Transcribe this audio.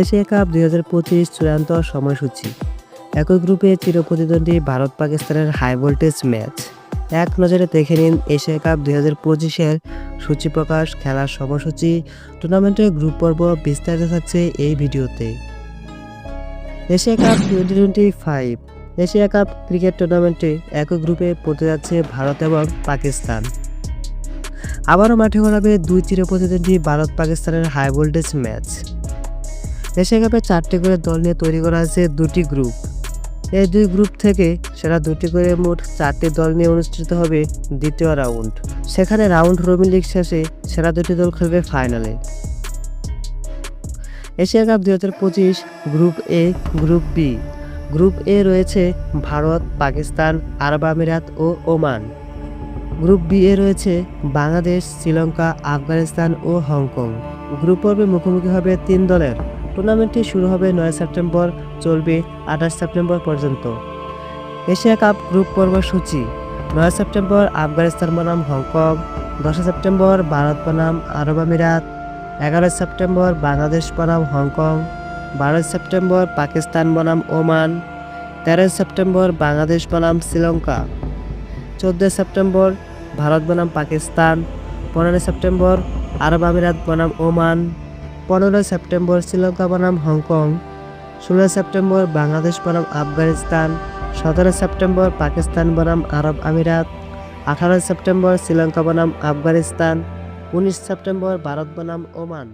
Asia cup দুই পঁচিশ চূড়ান্ত সময়সূচি। একই গ্রুপে চিরপ্রতিদ্বন্দ্বী ভারত পাকিস্তানের হাই ভোল্টেজ ম্যাচ। এক নজরে দেখে নিন এশিয়া কাপ দুই হাজার পঁচিশের সূচি প্রকাশ খেলার সময়সূচি। টুর্নামেন্টের গ্রুপ পর্ব বিস্তারিত থাকছে এই ভিডিওতে। Asia cup twenty twenty five. Asia cup cricket টুর্নামেন্টে একই গ্রুপে পড়তে যাচ্ছে ভারত এবং পাকিস্তান। আবারও মাঠে গড়াবে দুই চিরপ্রতিদ্বন্দ্বী ভারত পাকিস্তানের হাই ভোল্টেজ ম্যাচ। এশিয়া কাপে চারটি করে দল নিয়ে তৈরি করা হয়েছে দুটি গ্রুপ এই দুই গ্রুপ থেকে সেরা দুটি করে মোট চারটি দল নিয়ে অনুষ্ঠিত হবে দ্বিতীয় রাউন্ড সেখানে রাউন্ড রবিন লিগ শেষে সেরা দুটি দল খেলবে ফাইনালে এশিয়া কাপ দুই হাজার পঁচিশ group A group B group A রয়েছে ভারত, পাকিস্তান, আরব আমিরাত ও ওমান। গ্রুপ বি এ রয়েছে বাংলাদেশ, শ্রীলঙ্কা, আফগানিস্তান ও হংকং। গ্রুপ পর্বে মুখোমুখি হবে তিন দলের। টুর্নামেন্টটি শুরু হবে নয় সেপ্টেম্বর, চলবে আঠাশ সেপ্টেম্বর পর্যন্ত। এশিয়া কাপ গ্রুপ পর্ব সূচি, নয় সেপ্টেম্বর আফগানিস্তান বনাম হংকং দশই সেপ্টেম্বর ভারত বনাম আরব আমিরাত এগারোই সেপ্টেম্বর বাংলাদেশ বনাম হংকং বারোই সেপ্টেম্বর পাকিস্তান বনাম ওমান তেরোই সেপ্টেম্বর বাংলাদেশ বনাম শ্রীলঙ্কা চোদ্দোই সেপ্টেম্বর ভারত বনাম পাকিস্তান পনেরোই সেপ্টেম্বর আরব আমিরাত বনাম ওমান পনেরোই সেপ্টেম্বর শ্রীলঙ্কা বনাম হংকং ষোলো সেপ্টেম্বর বাংলাদেশ বনাম আফগানিস্তান সতেরো সেপ্টেম্বর পাকিস্তান বনাম আরব আমিরাত, আঠারোই সেপ্টেম্বর শ্রীলঙ্কা বনাম আফগানিস্তান, উনিশ সেপ্টেম্বর ভারত বনাম ওমান।